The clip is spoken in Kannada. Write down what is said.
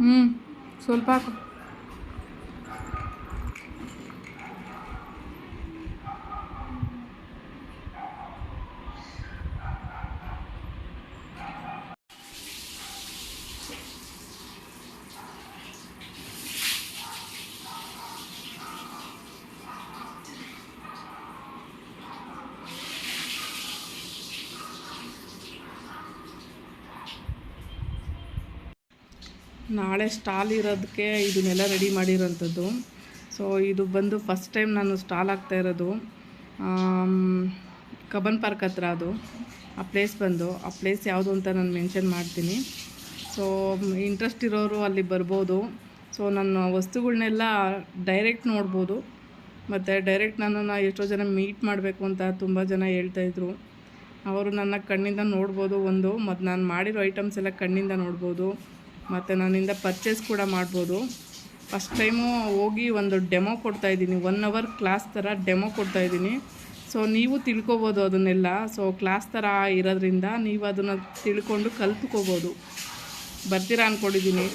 ಹ್ಞೂ ಸ್ವಲ್ಪ ಹಾಕು. ನಾಳೆ ಸ್ಟಾಲ್ ಇರೋದಕ್ಕೆ ಇದನ್ನೆಲ್ಲ ರೆಡಿ ಮಾಡಿರೋಂಥದ್ದು. ಸೊ ಇದು ಬಂದು ಫಸ್ಟ್ ಟೈಮ್ ನಾನು ಸ್ಟಾಲ್ ಆಗ್ತಾ ಇರೋದು. ಕಬನ್ ಪಾರ್ಕ್ ಹತ್ರ ಅದು. ಆ ಪ್ಲೇಸ್ ಬಂದು. ಆ ಪ್ಲೇಸ್ ಯಾವುದು ಅಂತ ನಾನು ಮೆನ್ಷನ್ ಮಾಡ್ತೀನಿ. ಸೊ ಇಂಟ್ರೆಸ್ಟ್ ಇರೋರು ಅಲ್ಲಿ ಬರ್ಬೋದು. ಸೊ ನನ್ನ ವಸ್ತುಗಳನ್ನೆಲ್ಲ ಡೈರೆಕ್ಟ್ ನೋಡ್ಬೋದು. ಮತ್ತು ಡೈರೆಕ್ಟ್ ನನ್ನನ್ನು ಎಷ್ಟೋ ಜನ ಮೀಟ್ ಮಾಡಬೇಕು ಅಂತ ತುಂಬ ಜನ ಹೇಳ್ತಾಯಿದ್ರು ಅವರು ನನ್ನ ಕಣ್ಣಿಂದ ನೋಡ್ಬೋದು ಒಂದು. ಮತ್ತು ನಾನು ಮಾಡಿರೋ ಐಟಮ್ಸ್ ಎಲ್ಲ ಕಣ್ಣಿಂದ ನೋಡ್ಬೋದು. ಮತ್ತು ನನ್ನಿಂದ ಪರ್ಚೇಸ್ ಕೂಡ ಮಾಡ್ಬೋದು. ಫಸ್ಟ್ ಟೈಮು ಹೋಗಿ ಒಂದು ಡೆಮೋ ಕೊಡ್ತಾಯಿದ್ದೀನಿ ಒನ್ ಅವರ್ ಕ್ಲಾಸ್ ಥರ ಡೆಮೋ ಕೊಡ್ತಾಯಿದ್ದೀನಿ ಸೊ ನೀವು ತಿಳ್ಕೊಬೋದು ಅದನ್ನೆಲ್ಲ. ಸೊ ಕ್ಲಾಸ್ ಥರ ಇರೋದ್ರಿಂದ ನೀವು ಅದನ್ನು ತಿಳ್ಕೊಂಡು ಕಲ್ತ್ಕೋಬೋದು. ಬರ್ತೀರಾ ಅಂದ್ಕೊಂಡಿದ್ದೀನಿ